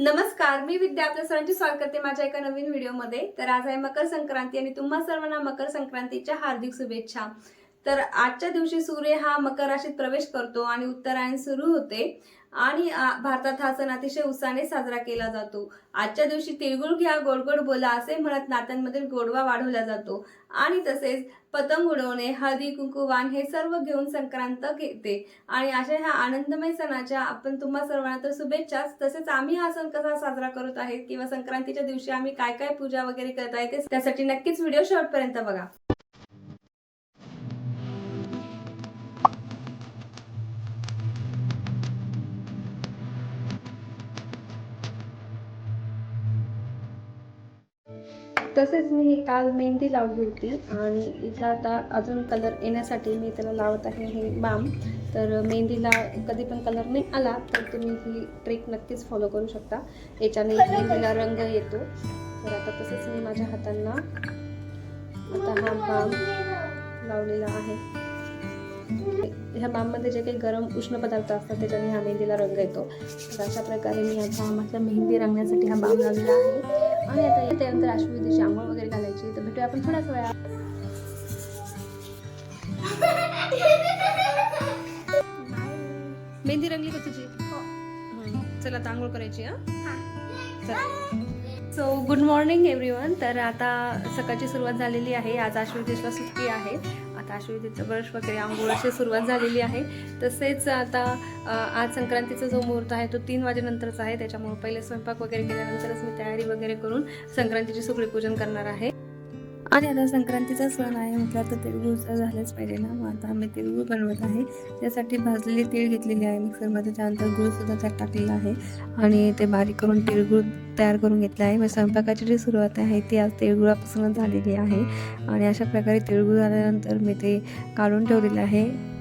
नमस्कार मी विद्या आपल्या सर्वांचे स्वागत करते माझ्या एका नवीन व्हिडिओमध्ये. तर आज आहे मकर संक्रांती आणि तुम्हा सर्वांना मकर संक्रांतीच्या हार्दिक शुभेच्छा. तर आजच्या दिवशी सूर्य हा मकर राशीत प्रवेश करतो आणि उत्तरायण सुरू होते. आणि भारतात हा सण अतिशय उत्साहाने साजरा केला जातो. आजच्या दिवशी तिळगुळ घ्या गोड गोड बोला असे म्हणत नात्यांमधील गोडवा वाढवला जातो. आणि तसेच पतंग उडवणे हळदी कुंकू वाण हे सर्व घेऊन संक्रांत घेते आणि अशा ह्या आनंदमय सणाच्या आपण तुम्हा सर्वांना तर शुभेच्छाच तसेच आम्ही हा सण कसा साजरा करत आहे किंवा संक्रांतीच्या दिवशी आम्ही काय काय पूजा वगैरे करत आहे ते त्यासाठी नक्कीच व्हिडिओ शेवटपर्यंत बघा. तसेच मी काल मेहंदी लावली होती आणि इथं आता अजून कलर येण्यासाठी मी त्याला लावत आहे हे बाम. तर मेहंदीला कधी पण कलर नाही आला तर तुम्ही ही ट्रिक नक्कीच फॉलो करू शकता. याच्याने मेहंदीला रंग येतो. तर आता तसंच मी माझ्या हातांना आता हा बाम लावलेला आहे. ह्या बाममध्ये जे काही गरम उष्ण पदार्थ असतात त्याच्याने ह्या मेहंदीला रंग येतो. तर अशा प्रकारे मी आता माझ्या मेहंदी रंगण्यासाठी हा बाम लावलेला आहे. आणि आता त्यानंतर अश्वविधीची आंघोळ वगैरे घालायची तर भेटूया आपण थोड्याच वेळा मेहंदी रंगली का तुझी? हं. चल आता आंघोळ करायची हा? सो गुड मॉर्निंग एव्हरीवन तर आता सकाळची सुरुवात झालेली आहे. आज आश्वविधीला सुट्टी आहे. आता अश्वितीचं ब्रश वगैरे आंघोळ अशी सुरुवात झालेली आहे. तसेच आता आज संक्रांतीचा जो मुहूर्त आहे तो तीन वाजेनंतरच आहे. त्याच्यामुळे पहिले स्वयंपाक वगैरे केल्यानंतरच मी तयारी वगैरे करून संक्रांतीची सुगडी पूजन करणार आहे. आणि आता संक्रांतीचा सण आहे म्हटलं तर तिळगुळ तर झालंच पाहिजे ना. मग आता आम्ही तिळगुळ बनवत आहे. त्यासाठी भाजलेली तीळ घेतलेली आहे. मिक्सरमध्ये त्यानंतर गुळसुद्धा त्यात टाकलेला आहे. आणि ते बारीक करून तिळगुळ तयार करून घेतला आहे. मग स्वयंपाकाची जी सुरुवात आहे ती आज तेळगुळापासून झालेली आहे. आणि अशा प्रकारे तिळगुळ झाल्यानंतर मी ते काढून ठेवलेलं आहे.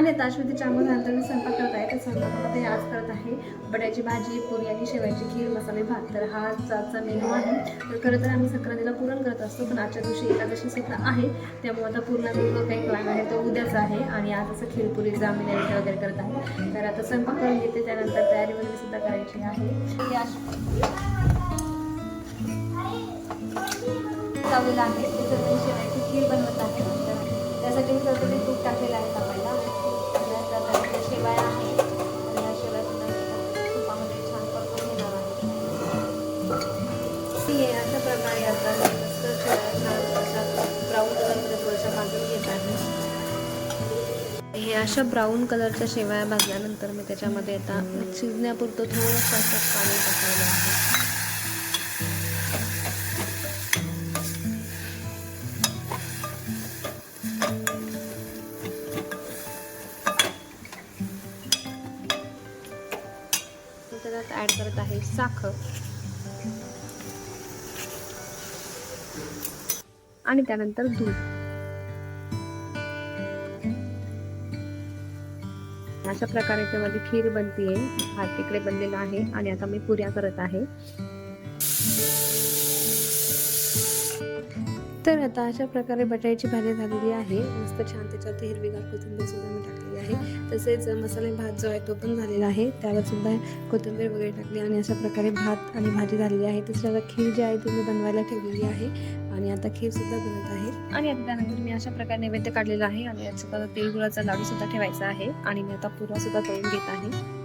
आणि आता अश्वतीच्या झाल्यानंतर मी स्वयंपाक करत आहे तर स्वयंपाकामध्ये आज करत आहे. बट्याची भाजी पुरी आणि शेवायची खीर मसाले भात. तर हा आजचा मेनू आहे. तर खरं तर आम्ही संक्रांतीला पुरण करत असतो पण आजच्या दिवशी एकादशी सुद्धा आहे. त्यामुळे आता पूर्ण जो काही प्लॅन आहे तो उद्याच आहे. आणि आज असं खीरपुरी आम्ही वगैरे करत आहे. तर आता स्वयंपाक करून घेते त्यानंतर तयारी वगैरे सुद्धा करायची आहे. हे लावलेलं आहे. त्याच्यात शेवायची खीर बनवत आहे. तर त्यासाठी मी थोडं तूप टाकलेलं आहे तापायला नंतर त्याच्यात शेवाया आहे. आणि या शेवाया सुद्धा तुपामध्ये छान परतून घेणार आहे. ती आहे अशा प्रकारे आता मी मस्त शेवाया छान अशा ब्राऊन कलरमध्ये थोड्याशा भाजून घेत आहे. हे अशा ब्राऊन कलरच्या शेवाया भाजल्यानंतर मी त्याच्यामध्ये आता शिजण्यापुरतं थोडंसं असं पाणी टाकलेलं आहे. साखर. आणि त्यानंतर दूध. अशा प्रकारे त्यामध्ये खीर बनतीये. हात तिकडे बनलेला आहे आणि आता मी पुऱ्या करत आहे. तर आता अशा प्रकारे बटाट्याची भाजी झालेली आहे. मस्त छान त्याच्यात हिरवीगार कोथिंबीर सुद्धा मी टाकलेली आहे. तसेच मसाले भात जो आहे तो पण झालेला आहे. त्यावर सुद्धा कोथिंबीर वगैरे टाकली आणि अशा प्रकारे भात आणि भाजी झालेली आहे. तसेच आता खीर जी आहे ती मी बनवायला ठेवलेली आहे आणि आता खीर सुद्धा बनत आहे. आणि आता त्यानंतर मी अशा प्रकारे नैवेद्य काढलेला आहे आणि याच्यात तेलगुळाचा लाडू सुद्धा ठेवायचा आहे आणि मी आता पुरा सुद्धा करून घेत आहे.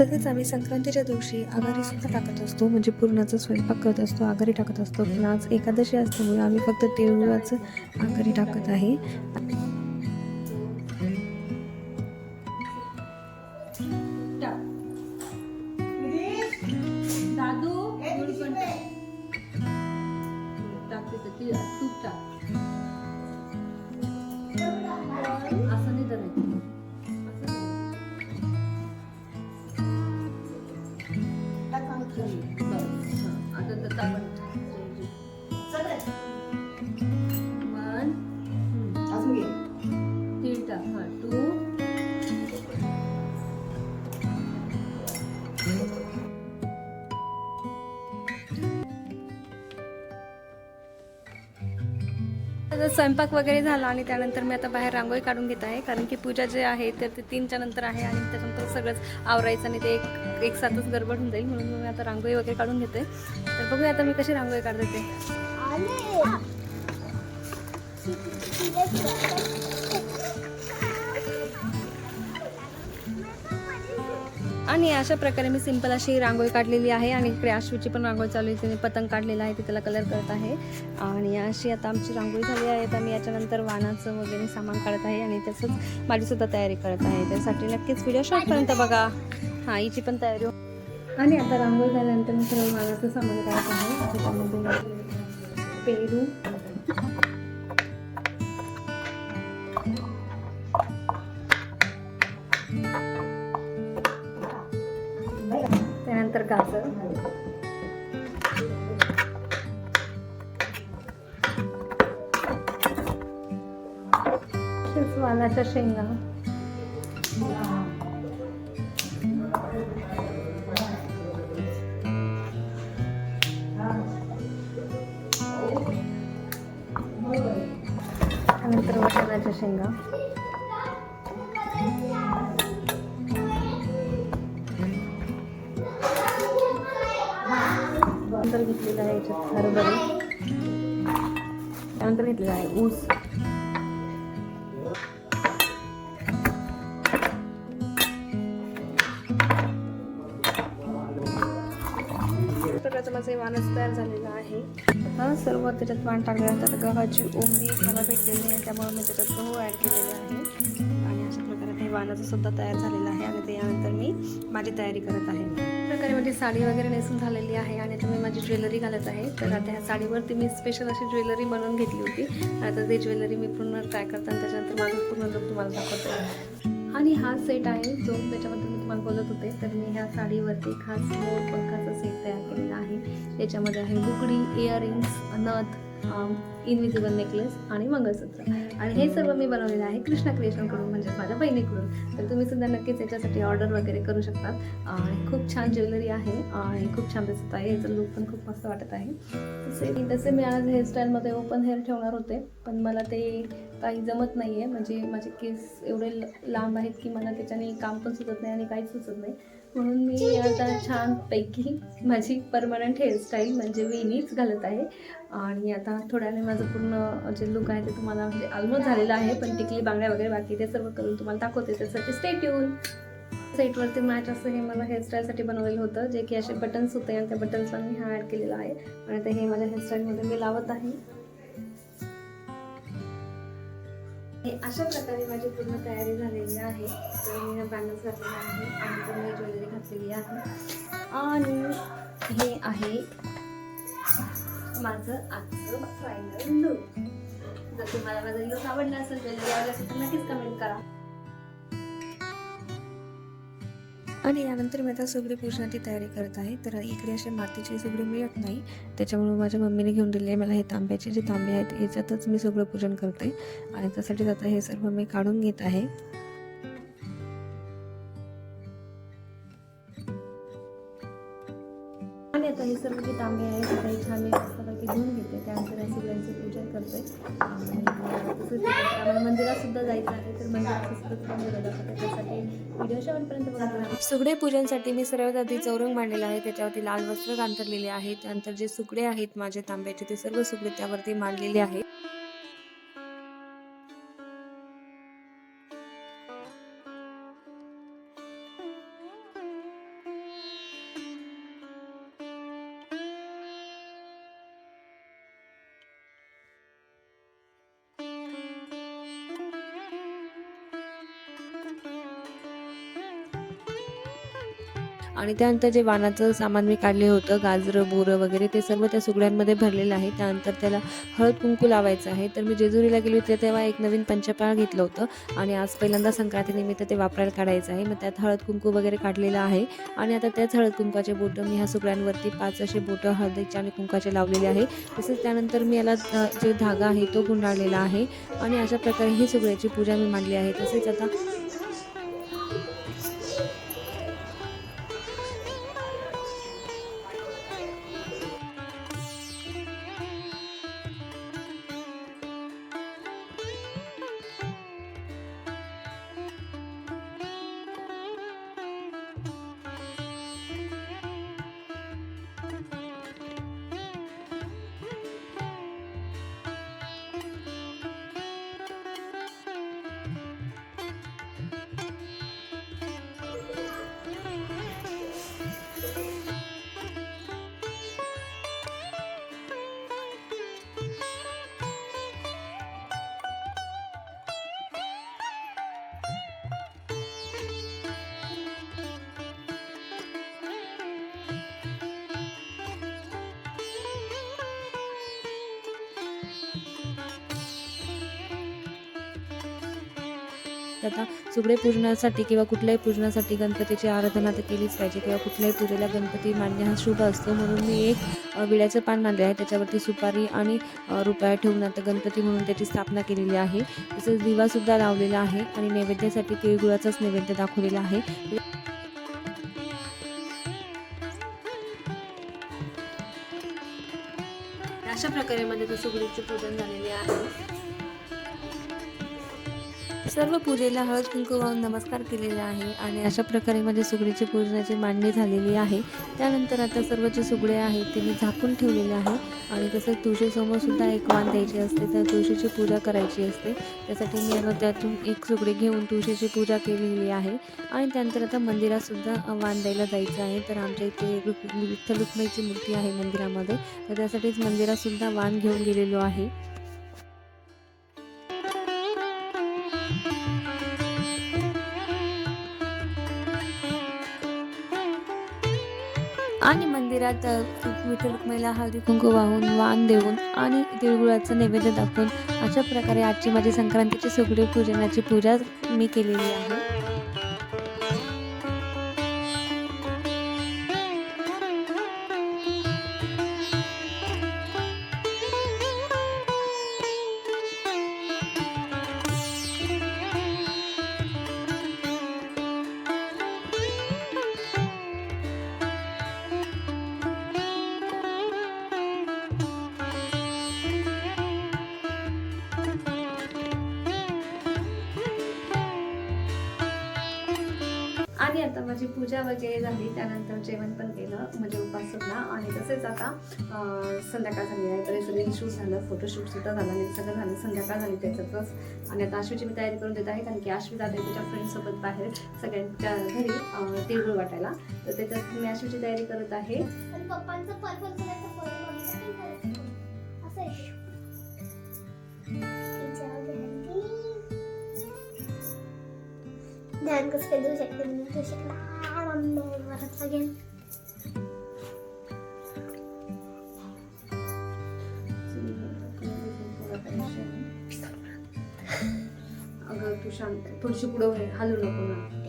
तसेच आम्ही संक्रांतीच्या दिवशी आघाडी सुद्धा टाकत असतो म्हणजे पुरणाचा स्वयंपाक करत असतो आघारी टाकत असतो. पण आज एकादशी असल्यामुळे आम्ही फक्त तिळगुळाचं आघारी टाकत आहे. स्वयंपाक वगैरे झाला आणि त्यानंतर मी आता बाहेर रांगोळी काढून घेत आहे. कारण की पूजा जे आहे तर ते तीनच्या नंतर आहे आणि त्याच्यानंतर सगळंच आवरायचं आणि ते एक एक साथच गडबड होऊन जाईल म्हणून मी आता रांगोळी वगैरे काढून घेते. तर बघूया आता मी कशी रांगोळी काढते आणि अशा प्रकारे मी सिंपल अशी रांगोळी काढलेली आहे आणि इकडे आशूची पण रांगोळी चालू आहे तिने पतंग काढलेला आहे ती त्याला कलर करत आहे. आणि अशी आता आमची रांगोळी झाली आहे आता मी याच्यानंतर वाणाचं वगैरे सामान काढत आहे आणि तसंच माझीसुद्धा तयारी करत आहे. त्यासाठी नक्कीच व्हिडिओ शॉर्टपर्यंत बघा. हां हिची पण तयारी हो- आणि आता रांगोळी झाल्यानंतर मी सर्व वाणाचं सामान काढत आहे. त्याच्यामध्ये पेरू त्यानंतर गाजर. वालाच्या शेंगा. त्यानंतर वाटाण्याच्या शेंगा. नंतर घेतलेलं आहे याच्यात हरभरे. त्यानंतर घेतलेला आहे ऊस. प्रकारचं माझं हे वाणच तयार झालेलं आहे. हा सर्व त्याच्यात आहे त्यात गव्हाची ओंबी मला भेटलेली आहे त्यामुळे मी त्याच्यात गहू ॲड केलेले आहे. प्रकारे सुद्धा तयार झालेलं आहे आणि त्यानंतर मी माझी तयारी करत आहे. प्रकारे माझी साडी वगैरे नेसून झालेली आहे आणि आता मी माझी ज्वेलरी घालत आहे. तर आता ह्या साडीवरती मी स्पेशल अशी ज्वेलरी बनवून घेतली होती. आता ते ज्वेलरी मी पूर्ण ट्राय करते आणि त्याच्यानंतर माझं पूर्ण लुक तुम्हाला दाखवतो. आणि हा सेट आहे जो त्याच्याबद्दल मी तुम्हाला बोलत होते. तर मी ह्या साडीवरती खास मोर पंखाचा सेट तयार केलेला आहे. त्याच्यामध्ये आहे बुकडी इयरिंग्स नथ इनविजिबल नेकलेस आणि मंगळसूत्र. आणि हे सर्व मी बनवलेलं आहे कृष्णा क्रिएशनकडून म्हणजेच माझ्या बहिणीकडून. तर तुम्ही सुद्धा नक्कीच याच्यासाठी ऑर्डर वगैरे करू शकतात आणि खूप छान ज्वेलरी आहे आणि खूप छान दिसत आहे. याचं लुक पण खूप मस्त वाटत आहे. तसे तसे मी आज हेअरस्टाईलमध्ये ओपन हेअर ठेवणार होते. पण मला ते काही जमत नाही आहे म्हणजे माझे केस एवढे ल- लांब आहेत की मला त्याच्याने काम पण सुचत नाही आणि काहीच सुचत नाही. म्हणून मी आता छानपैकी माझी परमनंट हेअरस्टाईल म्हणजे वेणीच घालत आहे. आणि आता थोड्याने माझं पूर्ण जे लुक आहे ते तुम्हाला म्हणजे ऑलमोस्ट झालेलं आहे पण टिकली बांगड्या वगैरे बाकी ते सर्व करून तुम्हाला दाखवते. त्यासाठी स्टेट येऊन सेटवरती मॅच असं हे मला हेअरस्टाईलसाठी बनवलेलं होतं जे की असे बटन्स होते आणि त्या बटन्सला मी हा ॲड केलेला आहे. आणि आता हे माझ्या हेअरस्टाईलमध्ये मी लावत आहे. हे अशा प्रकारे माझी पूर्ण तयारी झालेली आहे. तर मी बँगल्स घातलेले आहे आणि पूर्ण ज्वेलरी घातलेली आहे. आणि हे आहे माझं आजचं फायनल लुक जर तुम्हाला माझं लुक आवडला असेल ज्वेलरी आवडला असेल तर नक्कीच कमेंट करा. आणि यानंतर मी आता सुगडी पूजनाची तयारी करत आहे. तर इकडे असे मातीची सुगडी मिळत नाही. त्याच्यामुळे माझ्या मम्मीने घेऊन दिले मला हे तांब्याचे जे तांबे आहेत याच्यातच मी सगळं पूजन करते. आणि त्यासाठी आता हे सर्व मी काढून घेत आहे. आणि आता हे सर्व जे तांबे आहेत ते काही छान मस्तपैकी धुवून घेते त्यानंतर या सगळ्यांचं पूजन करते आणि आम्हाला मंदिरात सुद्धा जायचं आहे तर मंदिरात त्यासाठी व्हिडिओ शेवटपर्यंत बघा. सुगडे पूजनसाठी मी सर्वात आधी चौरंग मांडलेला आहे. त्याच्यावरती लाल वस्त्र कांतरलेले आहे त्यानंतर जे सुकडे आहेत माझे तांब्याचे ते सर्व सुकडे त्यावरती मांडलेले आहेत. आणि त्यानंतर जे वाणाचं सामान मी काढले होतं गाजरं बोरं वगैरे ते सर्व त्या सुगड्यांमध्ये भरलेलं आहे. त्यानंतर त्याला हळद कुंकू लावायचं आहे. तर मी जेजुरीला गेले होते तेव्हा एक नवीन पंचपाळ घेतलं होतं आणि आज पहिल्यांदा संक्रांतीनिमित्त ते वापरायला काढायचं आहे. मग त्यात हळद कुंकू वगैरे काढलेलं आहे आणि आता त्याच हळद कुंकाचे बोटं मी ह्या सुगड्यांवरती पाच असे बोटं हळदीचे आणि कुंकाचे लावलेले आहे. तसेच त्यानंतर मी याला जो जे धागा आहे तो गुंडाळलेला आहे आणि अशा प्रकारे ही सुगड्याची पूजा मी मांडली आहे. तसेच आता आता सगळे पूजनासाठी किंवा कुठल्याही पूजनासाठी गणपतीची आराधना तर केलीच पाहिजे किंवा कुठल्याही पूजेला गणपती मान्य हा शुभ असतो. म्हणून मी एक विड्याचं पान मानले आहे. त्याच्यावरती सुपारी आणि रुपया ठेवून आता गणपती म्हणून त्याची स्थापना केलेली आहे. तसेच दिवासुद्धा लावलेला आहे आणि नैवेद्यासाठी तिळगुळाचाच नैवेद्य दाखवलेला आहे. अशा प्रकारे माझ्या सुगडीचे पूजन झालेले आहे. सर्व पूजेला हळद कुंकू वाहून नमस्कार केलेला आहे आणि अशा प्रकारे माझ्या सुगडीची पूजनाची मांडणी झालेली आहे. त्यानंतर आता सर्व जे सुगडे आहेत ते मी झाकून ठेवलेले आहे आणि तसंच तुळशीसमोर सुद्धा एक वाण द्यायची असते तर तुळशीची पूजा करायची असते. त्यासाठी मी आता त्यातून एक सुगडी घेऊन तुळशीची पूजा केलेली आहे आणि त्यानंतर आता मंदिरातसुद्धा वाण द्यायला जायचं आहे. तर आमच्या इथे विठ्ठल रुक्मईची मूर्ती आहे मंदिरामध्ये. तर त्यासाठीच मंदिरातसुद्धा वाण घेऊन गेलेलो आहे. आणि मंदिरात विठ्ठल रुक्मिणीला हळदी कुंकू वाहून वाण देऊन आणि तिळगुळाचं नैवेद्य दाखवून अशा प्रकारे आजची माझी संक्रांतीची सुगडी पूजनाची पूजा मी केलेली आहे. आणि माझी पूजा वगैरे झाली त्यानंतर जेवण पण केलं म्हणजे उपास सुटला. आणि तसेच आता संध्याकाळ झाली आहे. तरी सगळं शूट झालं फोटोशूट सुद्धा झालं आणि सगळं झालं. संध्याकाळ झाली त्याच्यातच. आणि आता आश्वीची मी तयारी करून देत आहे कारण की आश्वी जाते तिच्या फ्रेंडसोबत बाहेर सगळ्यांच्या घरी अं, तिळगुळ वाटायला. तर त्याच्यात मी आश्वीची तयारी करत आहे. ध्यान कसं काय देऊ शकते मी देऊ शकणार मम्मी परत लागेल अगं तू शांत थोडीशी पुढं हलू नको ना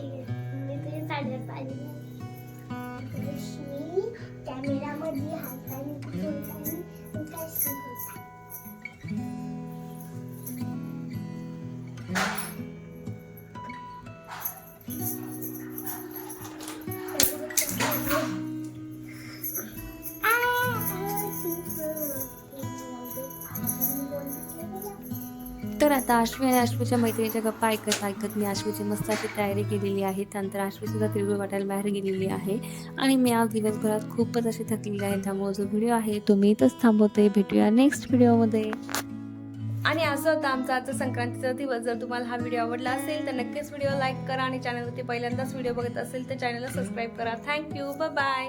तर आता आश्वी आणि आश्वीच्या मैत्रिणीच्या गप्पा ऐकत ऐकत मी आश्वीची मस्त अशी तयारी केलेली आहे. त्यानंतर आश्वीसुद्धा तिळगुळ वाटायला बाहेर गेलेली आहे. आणि मी आज दिवसभरात खूपच अशी थकलेली आहे. त्यामुळे जो व्हिडिओ आहे तो मी इथंच थांबवते. भेटूया नेक्स्ट व्हिडिओमध्ये आणि असं होतं आमचा आजचा संक्रांतीचा दिवस. जर तुम्हाला हा व्हिडिओ आवडला असेल तर नक्कीच व्हिडिओ लाईक करा आणि चॅनलवरती पहिल्यांदाच व्हिडिओ बघत असेल तर चॅनलला सबस्क्राईब करा. Thank you bye